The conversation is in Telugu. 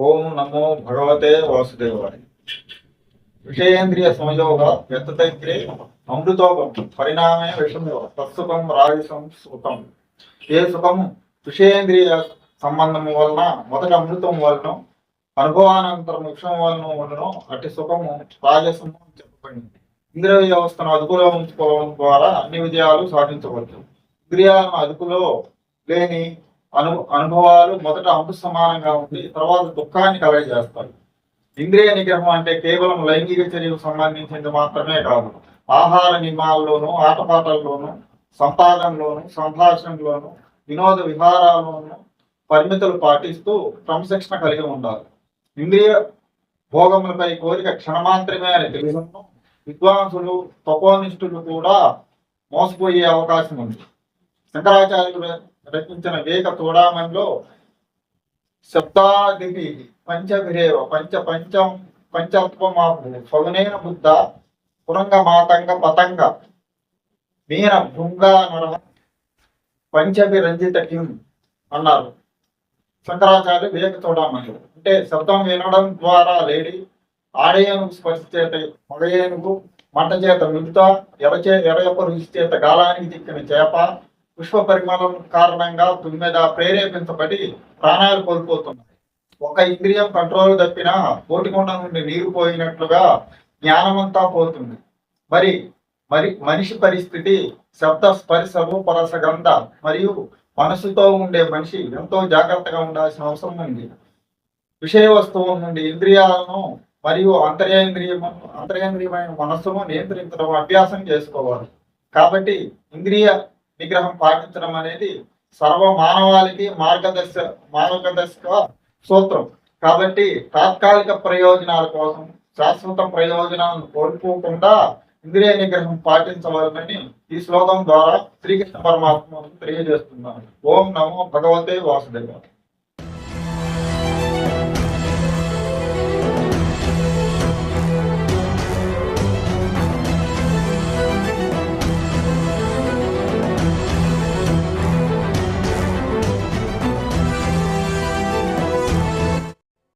ఓం నమో భగవతే వాసుదేవాయ. విషయేంద్రియ సంయోగ వ్యతైత్రే అమృతోపం పరిణామే విషమేవ తత్సుఖం రాజసం సుఖం. ఏ సుఖం? విషయేంద్రియ సంబంధము వలన మొదట అమృతం వలన అనుభవానంతరం విషయం వలన వలన అట్టి సుఖము రాజసము చెప్పబడింది. ఇంద్రియ వ్యవస్థను అదుపులో ఉంచుకోవడం ద్వారా అన్ని విజయాలు సాధించవచ్చు. ఇంద్రియాలను అదుపులో లేని అను అనుభవాలు మొదట అమృత సమానంగా ఉండి తర్వాత దుఃఖాన్ని కలగజేస్తాయి ఇంద్రియ నిగ్రహం అంటే కేవలం లైంగిక చర్యకు సంబంధించింది మాత్రమే కాదు. ఆహార నియమాల్లోనూ ఆటపాటల్లోనూ సంపాదనలోను సంభాషణలోను వినోద విహారాల్లోనూ పరిమితులు పాటిస్తూ క్రమశిక్షణ కలిగి ఉండాలి. ఇంద్రియ భోగములపై కోరిక క్షణమాత్రమే అని తెలుసును విద్వాంసులు తపోనిష్ఠులు కూడా మోసపోయే అవకాశం ఉంది. శంకరాచార్యుడు రచించిన వేగ తోడామంలో శబ్దాదిపి పంచభిరేవ పంచ పంచం పంచత్వమాపు ఫగునేన బుద్ధ పురంగ మాతంగ పతంగ మీన భృంగ నర పంచభిరంజిత కిం అన్నారు. శంకరాచార్య వివేక చూడమని అంటే శబ్దం వినడం ద్వారా లేడి ఆడేనుగు స్పర్శ చేత మగయేనుగు మంట చేత మిగతా ఎరచే యొక్క రుచి చేత గాలానికి చిక్కిన చేప పుష్ప పరిమళం కారణంగా తుమ్మెద ప్రేరేపించబడి ప్రాణాలు కోల్పోతున్నాయి. ఒక ఇంద్రియం కంట్రోల్ తప్పిన కోటికొండ నుండి నీరు పోయినట్లుగా జ్ఞానమంతా పోతుంది. మరి మరి మనిషి పరిస్థితి శబ్ద స్పరిశ రూపరస గంధ మరియు మనసుతో ఉండే మనిషి ఎంతో జాగ్రత్తగా ఉండాల్సిన అవసరం ఉంది. విషయ వస్తువు నుండి ఇంద్రియాలను మరియు అంతర్యేంద్రియం అంతర్యేంద్రియమైన మనస్సును నియంత్రించడం అభ్యాసం చేసుకోవాలి. కాబట్టి ఇంద్రియ నిగ్రహం పాటించడం అనేది సర్వ మానవాళికి మార్గదర్శ మార్గదర్శక సూత్రం. కాబట్టి తాత్కాలిక ప్రయోజనాల కోసం శాశ్వత ప్రయోజనాలను కోల్పోకుండా ఇంద్రియ నిగ్రహం పాటించవాలని ఈ శ్లోకం ద్వారా శ్రీకృష్ణ పరమాత్మ తెలియజేస్తున్నాను. ఓం నమో భగవతే వాసుదేవ